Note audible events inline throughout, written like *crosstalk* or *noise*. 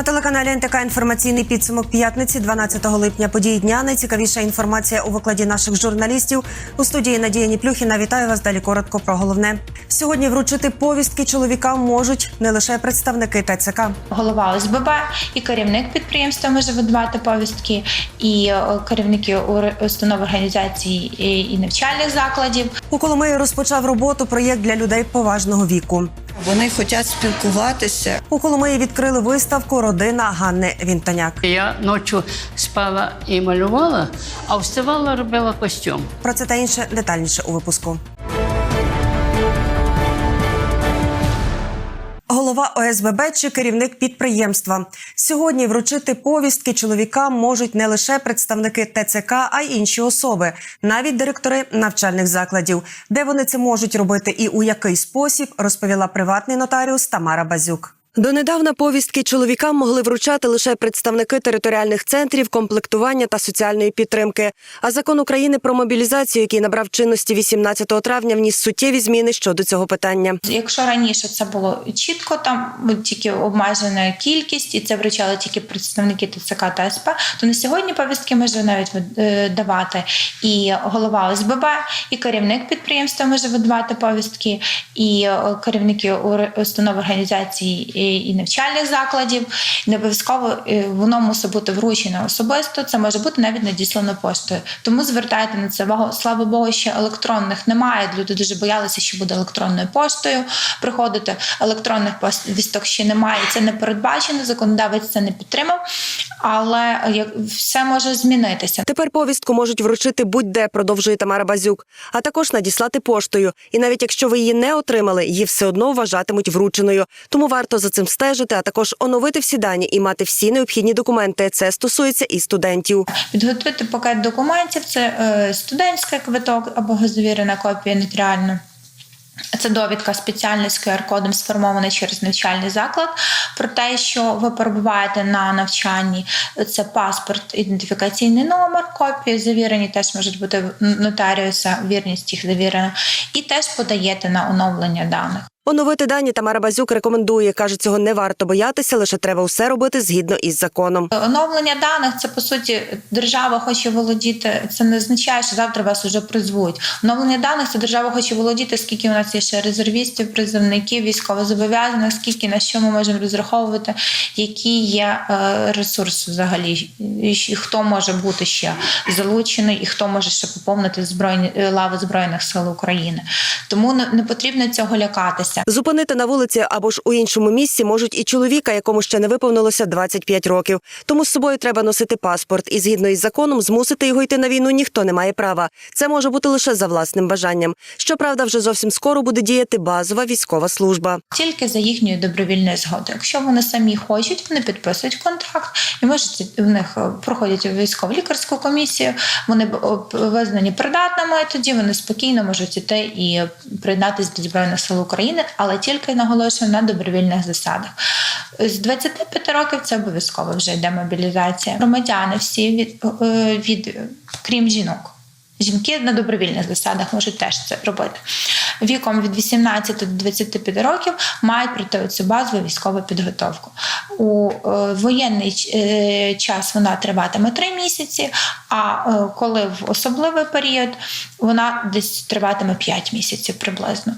На телеканалі НТК інформаційний підсумок п'ятниці, 12 липня. Події дня. Найцікавіша інформація у викладі наших журналістів. У студії Надія Ніплюхіна. Вітаю вас. Далі коротко про головне. Сьогодні вручити повістки чоловікам можуть не лише представники ТЦК. голова ОСББ і керівник підприємства може видавати повістки, і е, керівники установ організацій і- і навчальних закладів. У Коломиї розпочав роботу проєкт для людей поважного віку. Вони хочуть спілкуватися. У Коломиї відкрили виставку Родина Ганни Вінтоняк. Я ночі спала і малювала, а вставала, робила костюм. Про це та інше детальніше у випуску. Голова ОСББ чи керівник підприємства сьогодні вручити повістки чоловікам можуть не лише представники ТЦК, а й інші особи, навіть директори навчальних закладів. Де вони це можуть робити і у який спосіб, розповіла приватний нотаріус Тамара Базюк. Донедавна повістки чоловікам могли вручати лише представники територіальних центрів комплектування та соціальної підтримки. А закон України про мобілізацію, який набрав чинності 18 травня, вніс суттєві зміни щодо цього питання. Якщо раніше це було чітко, там тільки обмежена кількість, і це вручали тільки представники ТЦК та СП, то на сьогодні повістки може навіть е, давати і голова ОСББ, і керівник підприємства може видавати повістки, і е, керівники установ організацій і, навчальних закладів. Не обов'язково е, воно мусить бути вручено особисто. Це може бути навіть надіслано поштою. Тому звертайте на це увагу. Слава Богу, ще електронних немає. Люди дуже боялися, що буде електронною поштою приходити. Електронних повісток ще немає. Це не передбачено. Законодавець це не підтримав, але все може змінитися. Тепер повістку можуть вручити будь-де, продовжує Тамара Базюк, а також надіслати поштою. І навіть якщо ви її не отримали, її все одно вважатимуть врученою. Тому варто за цим стежити, а також оновити всі дані і мати всі необхідні документи. Це стосується і студентів. Підготуйте пакет документів. Це е, студентський квиток або завірена копія нотаріальна. Це довідка спеціальна з QR-кодом сформована через навчальний заклад про те, що ви перебуваєте на навчанні. Це паспорт, ідентифікаційний номер, копії завірені, теж можуть бути нотаріуса, вірність їх завірена, і теж подаєте на оновлення даних. Оновити дані Тамара Базюк рекомендує. каже, цього не варто боятися, лише треба усе робити згідно із законом. Оновлення даних це по суті держава хоче володіти. Це не означає, що завтра вас уже призвуть. Оновлення даних це держава хоче володіти, скільки у нас є ще резервістів, призовників, військовозобов'язаних, скільки на що ми можемо розраховувати, які є е, ресурси взагалі, і хто може бути ще залучений, і хто може ще поповнити збройні е, лави збройних сил України. Тому не потрібно цього лякатися. Зупинити на вулиці або ж у іншому місці можуть і чоловіка, якому ще не виповнилося 25 років. Тому з собою треба носити паспорт, і згідно із законом змусити його йти на війну ніхто не має права. Це може бути лише за власним бажанням. Щоправда, вже зовсім скоро буде діяти базова військова служба. тільки за їхньою добровільною згодою. Якщо вони самі хочуть, вони підписують контракт і можуть в них е, проходять військово лікарську комісію. Вони визнані придатними. Тоді вони спокійно можуть іти і приєднатися до збройних сил України, але тільки наголошую на добровільних засадах. З 25 років це обов'язково вже йде мобілізація. Громадяни всі від, е, від крім жінок. Жінки на добровільних засадах можуть теж це робити. Віком від 18 до 25 років мають пройти цю базову військову підготовку. У е, воєнний е, час вона триватиме 3 місяці, а коли в особливий період вона десь триватиме 5 місяців приблизно.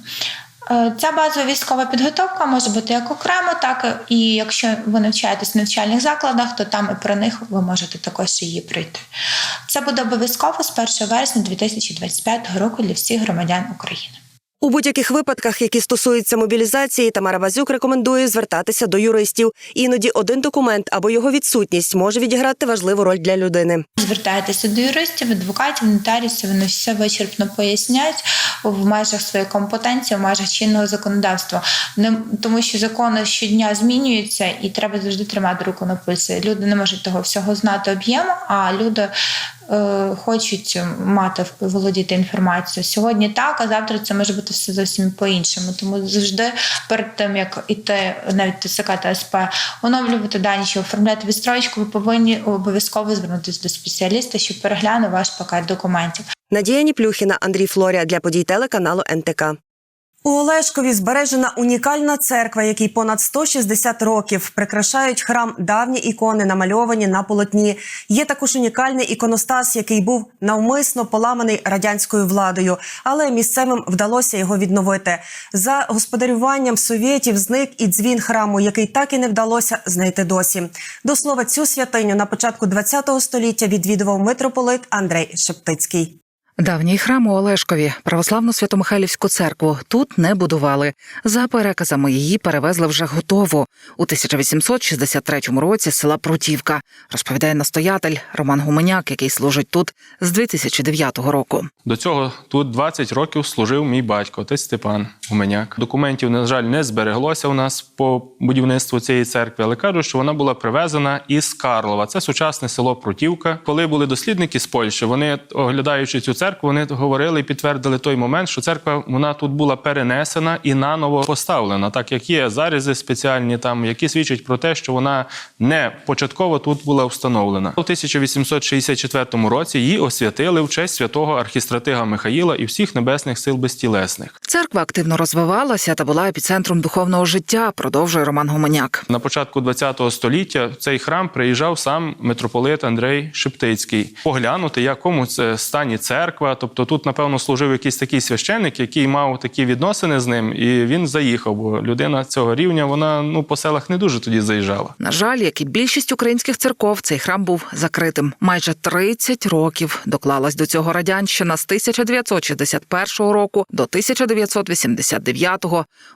Е, Ця базова військова підготовка може бути як окремо, так і якщо ви навчаєтесь в навчальних закладах, то там і про них ви можете також її пройти. Це буде обов'язково з 1 вересня 2025 року для всіх громадян України. У будь-яких випадках, які стосуються мобілізації, Тамара Базюк рекомендує звертатися до юристів. Іноді один документ або його відсутність може відіграти важливу роль для людини. Звертайтеся до юристів, адвокатів, нотаріусів, вони все вичерпно пояснять в межах своєї компетенції, в межах чинного законодавства. Тому, що закони щодня змінюються, і треба завжди тримати руку на пульсі. Люди не можуть того всього знати об'єму, а люди. Е, Хочуть мати володіти інформацією сьогодні так, а завтра це може бути все зовсім по-іншому. Тому завжди перед тим як іти навіть ТСК СП оновлювати дані чи оформляти відстрочку, ви повинні обов'язково звернутися до спеціаліста, щоб переглянув ваш пакет документів. Надія Ніплюхіна, Андрій Флорія для подій телеканалу НТК. У Олешкові збережена унікальна церква, якій понад 160 років прикрашають храм давні ікони, намальовані на полотні. Є також унікальний іконостас, який був навмисно поламаний радянською владою, але місцевим вдалося його відновити. За господарюванням совєтів зник і дзвін храму, який так і не вдалося знайти досі. До слова, цю святиню на початку ХХ століття відвідував митрополит Андрей Шептицький. Давній храм у Олешкові, православну Святомихайлівську церкву, тут не будували. За переказами її перевезли вже готову у 1863 році з села Прутівка, розповідає настоятель Роман Гуменяк, який служить тут з 2009 року. До цього тут 20 років служив мій батько, отець Степан Гуменяк. Документів, на жаль, не збереглося у нас по будівництву цієї церкви, але кажуть, що вона була привезена із Карлова. Це сучасне село Прутівка. Коли були дослідники з Польщі, вони, оглядаючи цю церкву, вони говорили і підтвердили той момент, що церква вона тут була перенесена і наново поставлена, так як є зарізи спеціальні, там які свідчать про те, що вона не початково тут була встановлена. У 1864 році її освятили в честь святого архістратига Михаїла і всіх небесних сил безтілесних. Церква активно розвивалася та була епіцентром духовного життя, продовжує Роман Гуменяк. На початку ХХ століття в цей храм приїжджав сам митрополит Андрей Шептицький поглянути, якому це стані церква. Тобто тут, напевно, служив якийсь такий священник, який мав такі відносини з ним, і він заїхав. Бо людина цього рівня вона ну по селах не дуже тоді заїжджала. На жаль, як і більшість українських церков, цей храм був закритим. Майже 30 років доклалась до цього радянщина з 1961 року до 1989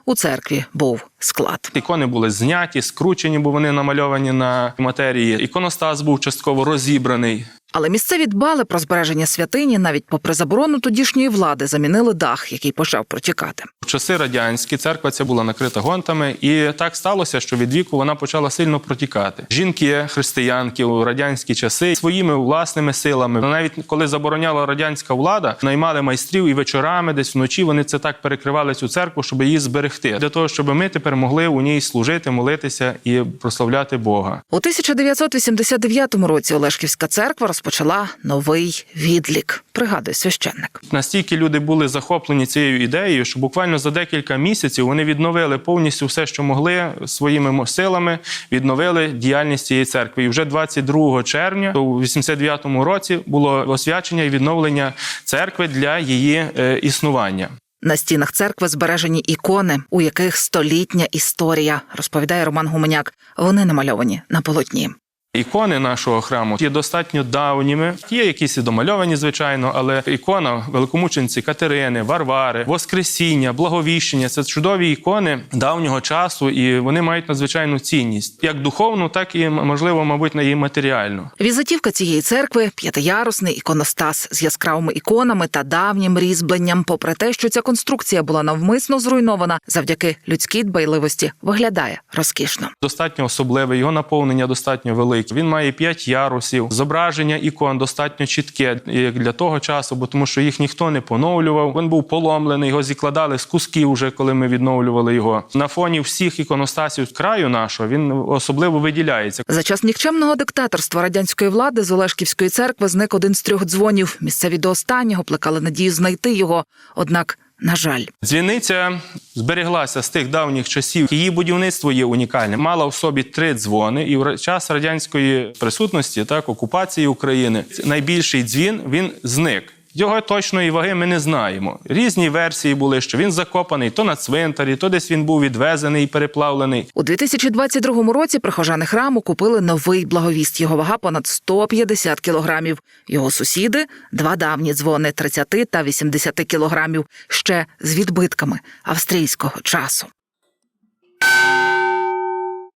У церкві був склад. Ікони були зняті, скручені, бо вони намальовані на матерії. Іконостас був частково розібраний. Але місцеві дбали про збереження святині навіть попри заборону тодішньої влади замінили дах, який почав протікати. Часи радянські церква ця була накрита гонтами, і так сталося, що від віку вона почала сильно протікати. Жінки, християнки у радянські часи своїми власними силами, навіть коли забороняла радянська влада, наймали майстрів і вечорами, десь вночі вони це так перекривали цю церкву, щоб її зберегти, для того, щоб ми тепер могли у ній служити, молитися і прославляти Бога. У 1989 році Олешківська церква розпочала новий відлік. Пригадує священник. Настільки люди були захоплені цією ідеєю, що буквально за декілька місяців вони відновили повністю все, що могли своїми силами, відновили діяльність цієї церкви. І вже 22 червня, у 89-му році, було освячення і відновлення церкви для її е, існування. На стінах церкви збережені ікони, у яких столітня історія, розповідає Роман Гуменяк. Вони намальовані на полотні. Ікони нашого храму є достатньо давніми. Є якісь і домальовані, звичайно, але ікона великомучениці Катерини, Варвари, Воскресіння, Благовіщення це чудові ікони давнього часу, і вони мають надзвичайну цінність, як духовну, так і можливо, мабуть, на її матеріальну. Візитівка цієї церкви п'ятиярусний іконостас з яскравими іконами та давнім різьбленням. Попри те, що ця конструкція була навмисно зруйнована, завдяки людській дбайливості виглядає розкішно. Достатньо особливе, його наповнення достатньо велике. Він має п'ять ярусів. Зображення ікон достатньо чітке як для того часу, бо тому що їх ніхто не поновлював. Він був поломлений, його зікладали з кусків, вже коли ми відновлювали його. На фоні всіх іконостасів краю нашого він особливо виділяється. За час нікчемного диктаторства радянської влади з Олешківської церкви зник один з трьох дзвонів. Місцеві до останнього плекали надію знайти його. Однак, на жаль, Дзвіниця збереглася з тих давніх часів. Її будівництво є унікальне. Мала в собі три дзвони, і в час радянської присутності, так окупації України, найбільший дзвін він зник. Його точної ваги ми не знаємо. Різні версії були, що він закопаний то на цвинтарі, то десь він був відвезений і переплавлений. у 2022 році прихожани храму купили новий благовіст. Його вага понад 150 кілограмів. Його сусіди два давні дзвони 30 та 80 кілограмів, ще з відбитками австрійського часу.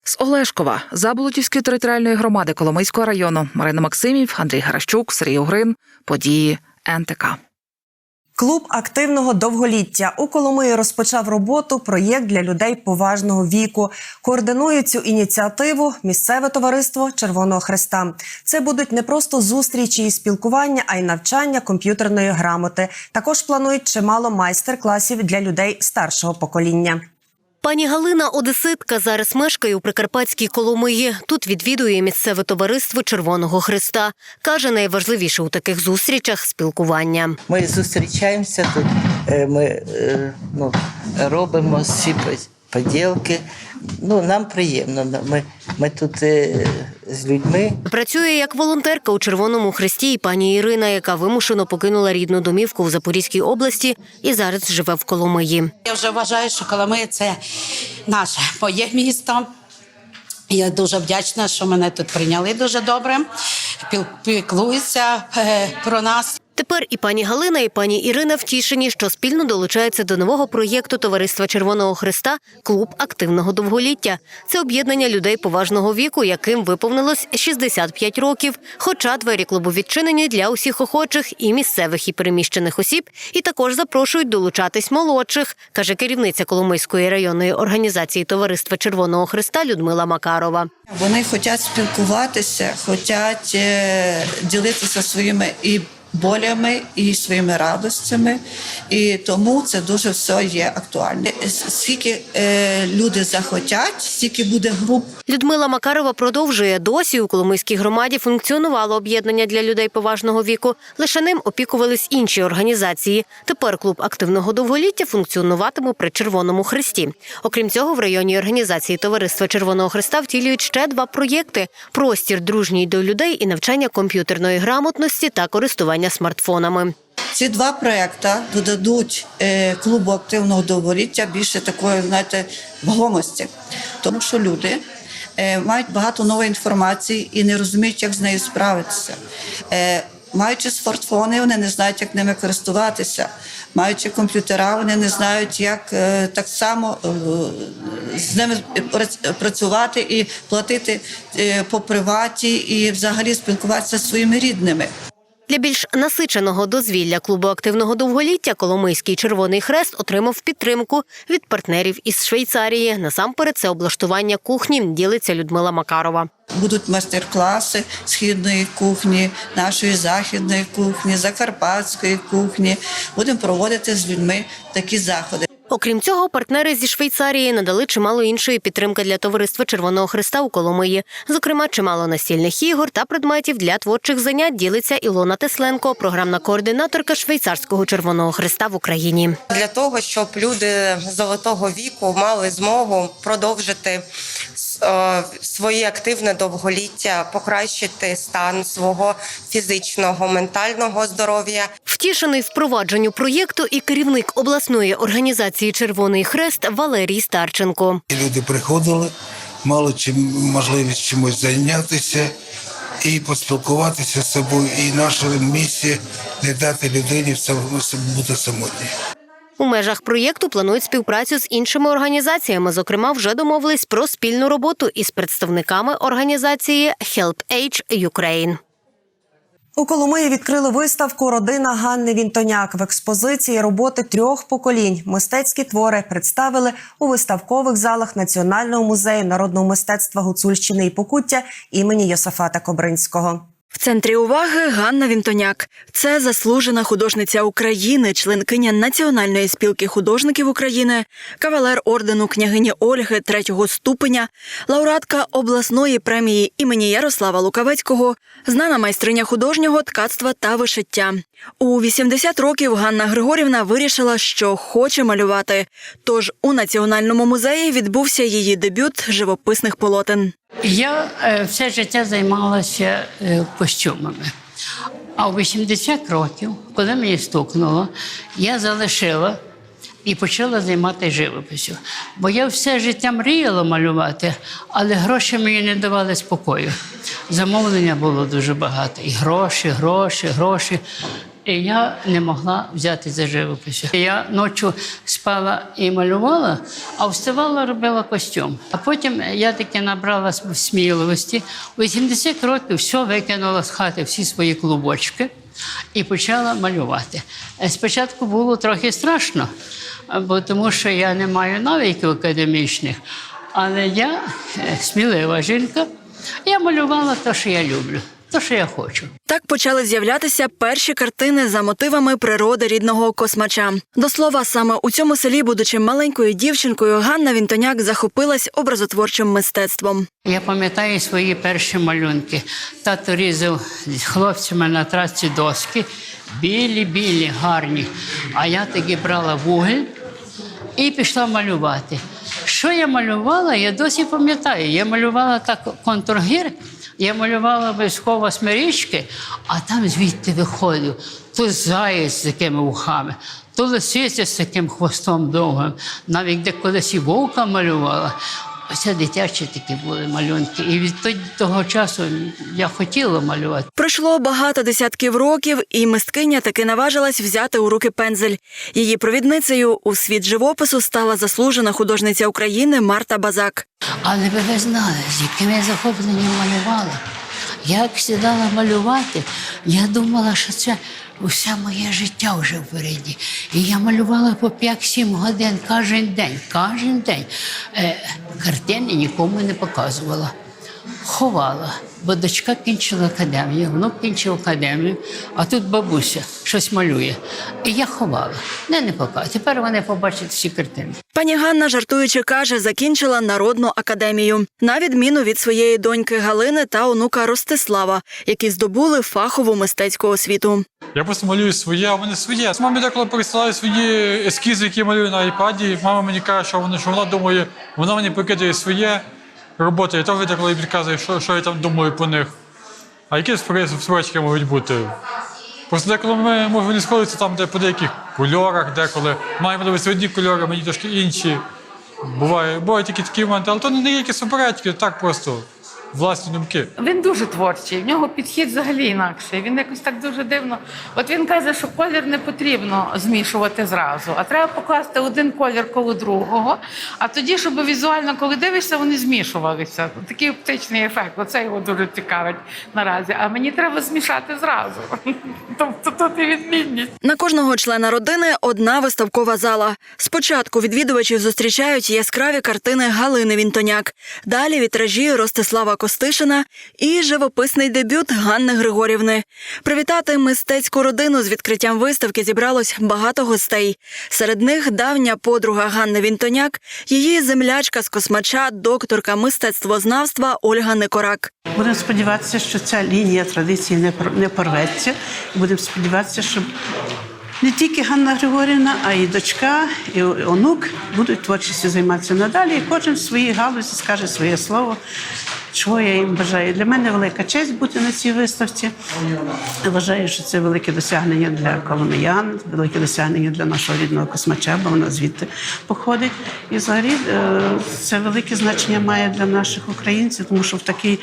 З Олешкова, Заболотівської територіальної громади Коломийського району Марина Максимів, Андрій Гаращук, Сергій Угрин. Події НТК. Клуб активного довголіття у Коломиї розпочав роботу проєкт для людей поважного віку. Координує цю ініціативу місцеве товариство Червоного Хреста. Це будуть не просто зустрічі і спілкування, а й навчання комп'ютерної грамоти. Також планують чимало майстер-класів для людей старшого покоління. Пані Галина Одеситка зараз мешкає у Прикарпатській Коломиї. Тут відвідує місцеве товариство Червоного Христа. Каже, найважливіше у таких зустрічах спілкування. Ми зустрічаємося тут. е, Ми е, ну, робимо всі поділки. Ну, нам приємно. Ми, ми тут е, з людьми. Працює як волонтерка у Червоному Хресті і пані Ірина, яка вимушено покинула рідну домівку в Запорізькій області і зараз живе в Коломиї. Я вже вважаю, що Коломия – це наше моє місто. Я дуже вдячна, що мене тут прийняли дуже добре, піклуються е, про нас. Тепер і пані Галина, і пані Ірина втішені, що спільно долучаються до нового проєкту Товариства Червоного Христа Клуб активного довголіття. Це об'єднання людей поважного віку, яким виповнилось 65 років. Хоча двері клубу відчинені для усіх охочих і місцевих і переміщених осіб, і також запрошують долучатись молодших, каже керівниця Коломийської районної організації Товариства Червоного Христа Людмила Макарова. Вони хочуть спілкуватися, хочуть е, ділитися своїми і болями, і своїми радостями. І тому це дуже все є актуальне. Скільки е, люди захотять, стільки буде груп Людмила Макарова продовжує досі у Коломийській громаді функціонувало об'єднання для людей поважного віку. Лише ним опікувались інші організації. Тепер клуб активного довголіття функціонуватиме при Червоному Хресті. Окрім цього, в районній організації Товариства Червоного Христа втілюють ще два проєкти: простір дружній до людей і навчання комп'ютерної грамотності та користування смартфонами. Ці два проекти додадуть е, клубу активного довголіття більше такої, знаєте, вагомості, тому що люди е, мають багато нової інформації і не розуміють, як з нею справитися. Е, Маючи смартфони, вони не знають, як ними користуватися. Маючи комп'ютера, вони не знають, як так само з ними прац- працювати і платити по приваті, і взагалі спілкуватися зі своїми рідними. Для більш насиченого дозвілля клубу активного довголіття Коломийський Червоний Хрест отримав підтримку від партнерів із Швейцарії. Насамперед це облаштування кухні ділиться Людмила Макарова. Будуть майстер-класи східної кухні, нашої західної кухні, закарпатської кухні. Будемо проводити з людьми такі заходи. Окрім цього, партнери зі Швейцарії надали чимало іншої підтримки для товариства Червоного Христа у Коломиї. Зокрема, чимало настільних ігор та предметів для творчих занять ділиться Ілона Тесленко, програмна координаторка Швейцарського Червоного Христа в Україні. для того, щоб люди золотого віку мали змогу продовжити своє активне довголіття, покращити стан свого фізичного, ментального здоров'я. Втішений впровадженню проєкту і керівник обласної організації Червоний Хрест Валерій Старченко. Люди приходили, мали чим можливість чимось зайнятися і поспілкуватися з собою. І наша місія не дати людині бути самотній. У межах проєкту планують співпрацю з іншими організаціями. Зокрема, вже домовились про спільну роботу із представниками організації Help Age Ukraine. У Коломиї відкрили виставку Родина Ганни Вінтоняк в експозиції роботи трьох поколінь. Мистецькі твори представили у виставкових залах Національного музею народного мистецтва Гуцульщини і Покуття імені Йосафата Кобринського. В центрі уваги Ганна Вінтоняк. Це заслужена художниця України, членкиня Національної спілки художників України, кавалер ордену княгині Ольги третього ступеня, лауреатка обласної премії імені Ярослава Лукавецького, знана майстриня художнього ткацтва та вишиття. У 80 років Ганна Григорівна вирішила, що хоче малювати. Тож у національному музеї відбувся її дебют живописних полотен. Я е, все життя займалася е, костюмами. А у 80 років, коли мені стукнуло, я залишила і почала займатися живописю. Бо я все життя мріяла малювати, але гроші мені не давали спокою. Замовлення було дуже багато. І гроші, гроші, гроші. І я не могла взяти за живописю. Я ночі спала і малювала, а вставала, робила костюм. А потім я таки набрала см- сміливості. У 80 років все викинула з хати всі свої клубочки і почала малювати. Е, Спочатку було трохи страшно, бо тому що я не маю навиків академічних, але я е, смілива жінка. Я малювала те, що я люблю, те, що я хочу. Так почали з'являтися перші картини за мотивами природи рідного космача. До слова, саме у цьому селі, будучи маленькою дівчинкою, Ганна Вінтоняк захопилась образотворчим мистецтвом. Я пам'ятаю свої перші малюнки. Тато різав з хлопцями на трасці доски, білі-білі, гарні. А я тоді брала вуголь і пішла малювати. Що я малювала, я досі пам'ятаю. Я малювала так контур гір, я малювала обов'язково смирічки, а там звідти виходив то заєць з такими вухами, то лисиця з таким хвостом довгим. Навіть де колись і вовка малювала. Оце дитячі такі були малюнки. І від того часу я хотіла малювати. Пройшло багато десятків років, і мисткиня таки наважилась взяти у руки пензель. Її провідницею у світ живопису стала заслужена художниця України Марта Базак. Але ви ви знали, з яким я захопленням малювала. Як сідала малювати, я думала, що це усе моє життя вже впереді. І я малювала по 5-7 годин кожен день, кожен день. Е, картини нікому не показувала. Ховала, бо дочка кінчила академію, внук кінчив академію, а тут бабуся щось малює. І я ховала. Не, не показую. Тепер вони побачать всі картини. Пані Ганна, жартуючи, каже, закінчила народну академію, на відміну від своєї доньки Галини та онука Ростислава, які здобули фахову мистецьку освіту. Я просто малюю своє, а вони своє. Мамі деколи пересилаю свої ескізи, які я малюю на айпаді. Мама мені каже, що вона, що вона думає, вона мені покидає своє роботи. Теж деколи підказую, що, що я там думаю по них. А які суперечки можуть бути? Просто деколи ми можемо не сходитися там, де по деяких кольорах, деколи маємо дивитися одні кольори, мені трошки інші. Буває, бувають тільки такі моменти, але то не якісь суперечки, так просто власні думки. Він дуже творчий, в нього підхід взагалі інакший. Він якось так дуже дивно. От він каже, що колір не потрібно змішувати зразу, а треба покласти один колір коло другого. А тоді, щоб візуально, коли дивишся, вони змішувалися. Такий оптичний ефект. Оце його дуже цікавить наразі. А мені треба змішати зразу. *laughs* Тобто тут і відмінність. На кожного члена родини одна виставкова зала. Спочатку відвідувачів зустрічають яскраві картини Галини Вінтоняк, далі вітражі Ростислава Костишина і живописний дебют Ганни Григорівни. Привітати мистецьку родину з відкриттям виставки зібралось багато гостей. Серед них давня подруга Ганни Вінтоняк, її землячка з космача, докторка мистецтвознавства Ольга Никорак. Будемо сподіватися, що ця лінія традиції не порветься. Будемо сподіватися, що не тільки Ганна Григорівна, а й дочка, і онук будуть творчістю займатися надалі. І кожен в своїй галузі скаже своє слово, чого я їм бажаю. Для мене велика честь бути на цій виставці. Вважаю, що це велике досягнення для коломиян, велике досягнення для нашого рідного космача, бо вона звідти походить. І взагалі е, це велике значення має для наших українців, тому що в такий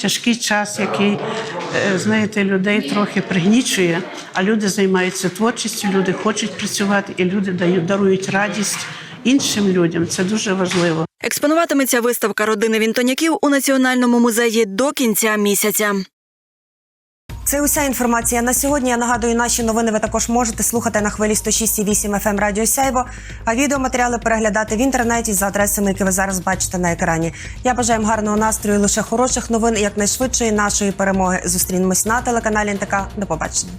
тяжкий час, який е, знаєте, людей трохи пригнічує, а люди займаються творчістю, люди хочуть працювати, і люди дають дарують радість іншим людям. Це дуже важливо. Експонуватиметься виставка родини Вінтоняків у Національному музеї до кінця місяця. Це уся інформація на сьогодні. Я нагадую, наші новини ви також можете слухати на хвилі 106,8 FM Радіо Сяйво, а відеоматеріали переглядати в інтернеті за адресами, які ви зараз бачите на екрані. Я бажаю вам гарного настрою, лише хороших новин і якнайшвидшої нашої перемоги. Зустрінемось на телеканалі НТК. До побачення.